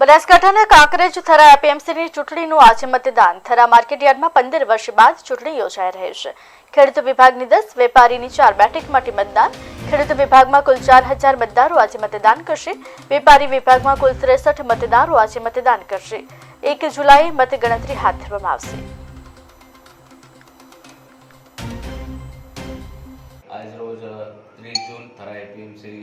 બનાસકાંઠાના કાંકરેજ થરા એપીએમસીની ચૂંટણીનું આજે મતદાન. થરા માર્કેટયાર્ડમાં પંદર વર્ષ બાદ ચૂંટણી યોજાઈ રહી છે. ખેડૂત વિભાગની દસ, વેપારીની ચાર બેઠક માટે મતદાન. ખેડૂત વિભાગમાં કુલ ચાર હજાર મતદારો આજે મતદાન કરશે. વેપારી વિભાગમાં કુલ ત્રેસઠ મતદારો આજે મતદાન કરશે. એક જુલાઈ મતગણતરી હાથ ધરવામાં આવશે. આજ રોજ ત્રીસ જૂન થરા એપીએમસી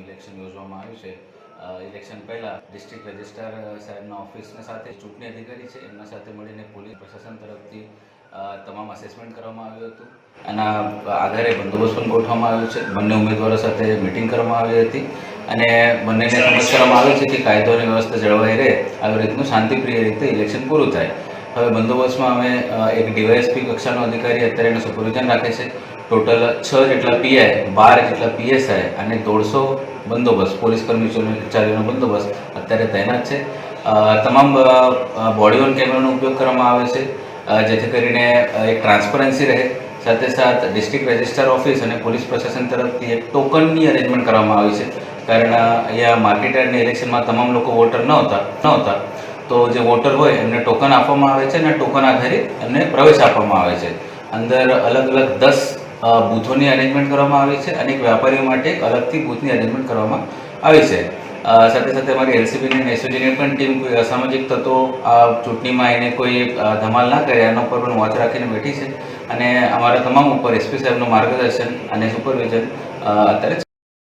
ઇલેક્શન યોજવામાં આવ્યું છે. ઇલેક્શન પહેલા ડિસ્ટ્રિક્ટ રજિસ્ટ્રાર સાહેબના ઓફિસના સાથે ચૂંટણી અધિકારી છે. એમના સાથે મળીને પોલીસ પ્રશાસન તરફથી તમામ અસેસમેન્ટ કરવામાં આવ્યું હતું. એના આધારે બંદોબસ્ત પણ ગોઠવવામાં આવ્યો છે. બંને ઉમેદવારો સાથે મિટિંગ કરવામાં આવી હતી. અને બંનેને સમજ કરવામાં આવી છે કે કાયદો અને વ્યવસ્થા જળવાઈ રહે, આવી રીતનું શાંતિપ્રિય રીતે ઇલેક્શન પૂરું થાય. હવે બંદોબસ્તમાં અમે એક ડીવાયએસપી કક્ષાનો અધિકારી અત્યારે એનું સુપરવિઝન રાખે છે. ટોટલ છ જેટલા પીઆઈ, બાર જેટલા પીએસઆઈ અને દોઢસો બંદોબસ્ત, પોલીસ કર્મચારીઓનો બંદોબસ્ત અત્યારે તૈનાત છે. તમામ બોડી ઓન કેમેરાનો ઉપયોગ કરવામાં આવે છે. જેથી કરીને એક ટ્રાન્સપરન્સી રહે. સાથે સાથ ડિસ્ટ્રિક્ટ રજિસ્ટર ઓફિસ અને પોલીસ પ્રશાસન તરફથી એક ટોકનની અરેન્જમેન્ટ કરવામાં આવી છે. કારણ અહીંયા માર્કેટ યાર્ડની ઇલેક્શનમાં તમામ લોકો વોટર નહોતા નહોતા. તો જે વોટર હોય એમને ટોકન આપવામાં આવે છે અને ટોકન આધારિત એમને પ્રવેશ આપવામાં આવે છે. અંદર અલગ અલગ દસ બૂથોની અરેન્જમેન્ટ કરવામાં આવી છે અને વેપારીઓ માટે એક અલગથી બૂથની અરેન્જમેન્ટ કરવામાં આવી છે. સાથે સાથે અમારી એલસીબીની એસઓજીની પણ ટીમ કોઈ અસામાજિક તત્વો આ ચૂંટણીમાં એને કોઈ ધમાલ ના કરે એના ઉપર પણ વોચ રાખીને બેઠી છે. અને અમારા તમામ ઉપર એસપી સાહેબનું માર્ગદર્શન અને સુપરવિઝન અત્યારે